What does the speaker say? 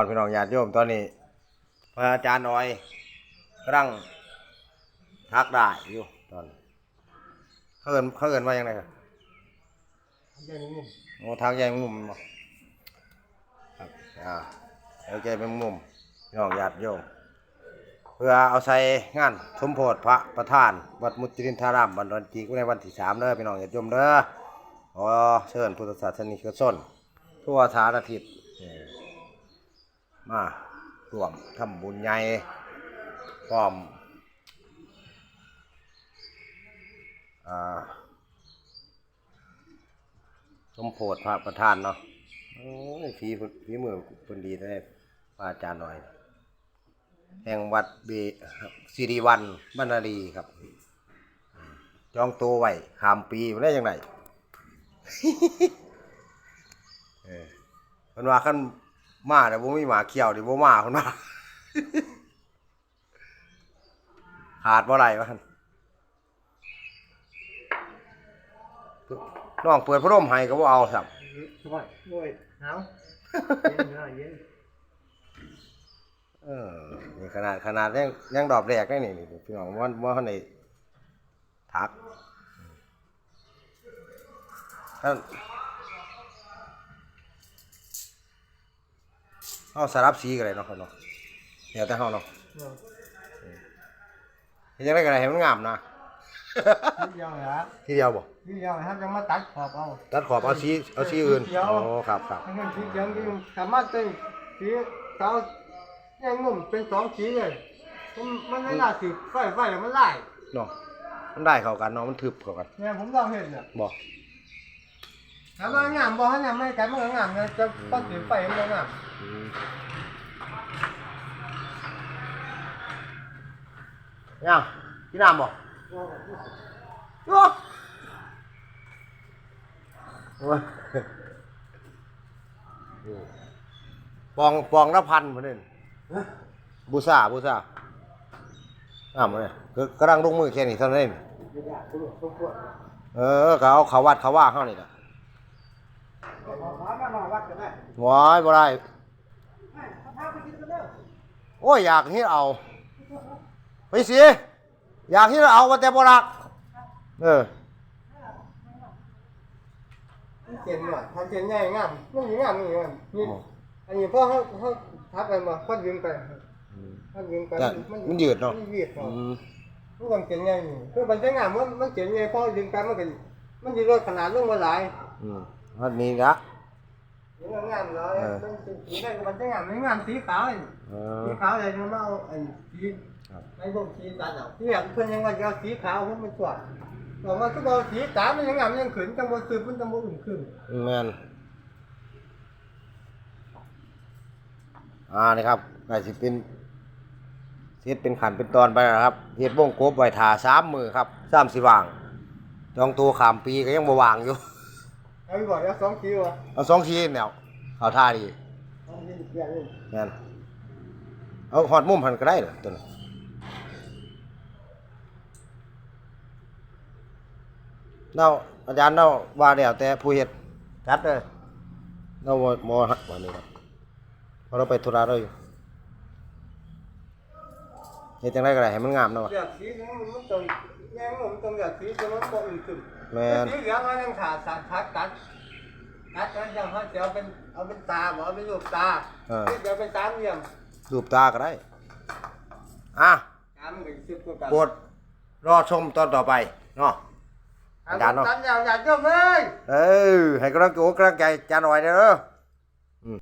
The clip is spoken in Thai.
ก่อนพี่น้องญาติโยมตอนนี้ พระอาจารย์น้อยกำลังทักได้อยู่ตอนนี้เขาเอินเขาเอินว่ายังไงครับยังงุ่มโอ้ทางใหญ่มุมบ่ครับอ่าเอาใจเป็นมุมพี่น้องญาติโยมเพื่อเอาใส่งานสมโพธิพระประธาน วัดมุจรินทารามบันดอนจีกในวันที่สามเด้อพี่น้องญาติโยมเด้อขอเชิญพุทธศาสนิกชนทั่วสารทิศเอ่อ มาร่วมทำบุญใหญ่พร้อมสมโพธิพระประธานเนาะโอ้ยฝีฝีมือคนดีได้พระอาจารย์หน่อย แห่งวัดเบสิริวันบรรณารีครับ จองตัวไว้ขามปีมาได้ยังไงเออเพิ่นว่าคัน มาแต่บ่มีหมาเขียวดิบ่มาเพิ่นว่าขาดบ่ไหลวะคั่นน้องเปิดพัดลมให้ก็บ่เอาครับสบายโอ้ยหนาวเย็นหน่อยเย็นเออนี่ขนาดขนาดยังยังดอกแรกได้นี่นี่พี่น้องว่าว่าในทักท่าน เอาสารับสีกันเลยเนาะครับเนาะเดี๋ยวแต่เฮาเนาะเนาะเฮ็ดจังได๋ก็ได้ให้มันงามนะนิดเดียวนะทีเดียวบ่นิดเดียวนะครับยังมาตัดขอบเอาตัดขอบเอาสีเอาสีอื่นสีเขียวโอ้ครับครับทั้งนั้นสีเขียวที่สามารถเป็นสีขาวยังงุ่มเป็นสองสีเลยมันมันไม่น่าสิไฟไฟแล้วมันไล่เนาะมันได้เข้ากันเนาะมันทึบเข้ากันเนี่ยผมลองเห็นเนี่ยบ่ ถามว่างามบ่ฮะเนี่ยไม่กันมันก็งามเนี่ยจะต้นสีไฟมันก็งามอืมยังกินน้ำบ่โอ้โอ้ยปองปองละพันมาเนี่ยบูซาบูซาอ่ามาเนี่ยคือกำลังลงมือแค่นี้เท่านั้นเองเออเขาเอาเขาวัดเขาว่าเขานี่แหละ ว้ายบ่ได้โอ้ยอยากที่เอาไปสิอยากที่เอาว่าแต่บ่รัก เออเขียนหน่อยทำเขียนใหญ่งามมันมีงามนี่งามนี่อันนี้พ่อเขาเขาทับไปมาพ่อยืมไปพ่อยืมไปแต่มันยืดเนาะมันยืดเนาะอืมมันต้องเขียนใหญ่นี่คือมันจะงามมันมันเขียนใหญ่พ่อยืมไปมันก็มันจะลดขนาดลงมาหลายอืม มันมีละมันงามเลยเออมันสีได้มันจะงามไม่งามสีขาวนี่เออสีขาวอะไรจะมาเอาไอ้สีครับในพวกสีตัดเอาที่แบบเพิ่นยังว่าจะเอาสีขาวเพราะมันสวยบอกว่าทุกเอาสีตามันยังงามยังขึ้นจังบ่ซื้อมันจังบ่อุ่นขึ้นแม่นอ่านี่ครับน่าสิเป็นเฮ็ดเป็นขันเป็นตอนไปแล้วครับเฮ็ดวงกบไว้ทาสามมือครับสามสิว่างจองตัวขามปีก็ยังบ่ว่างอยู่ เอาไปบอกแล้วสองคิวอะเอาสองทีแนวเอาท่าดีเอาเล่นเลยแม่นเอาหอดมุมหันก็ได้เหรอตัวนี้เนาอาจารย์เนาว่าแล้วแต่ผู้เฮ็ดจัดเลยเนาบ่บ่ฮะวันนี้ครับเพราะเราไปธุระเราอยู่ เฮ็ดจังไดก็ได้ให้มันงามเนาะวะเลือกสีนี้มันต้องแง่งมันต้องเลือกสีที่มันบ่อุ่นขึ้นแม่น สีเหลืองมันยังขาดสารพัดตัดตัดกันยังเขาจะเอาเป็นเอาเป็นตาบ่เอาเป็นรูปตาเออที่จะเป็นสามเหลี่ยมรูปตาก็ได้ อะตามกันสิบกว่ากันโปรดรอชมตอนต่อไปเนาะ อาจารย์เนาะตัดยาวๆเจ้าเอ้ย เออให้กำลังโอ้กำลังใจจารย์หน่อยเด้อ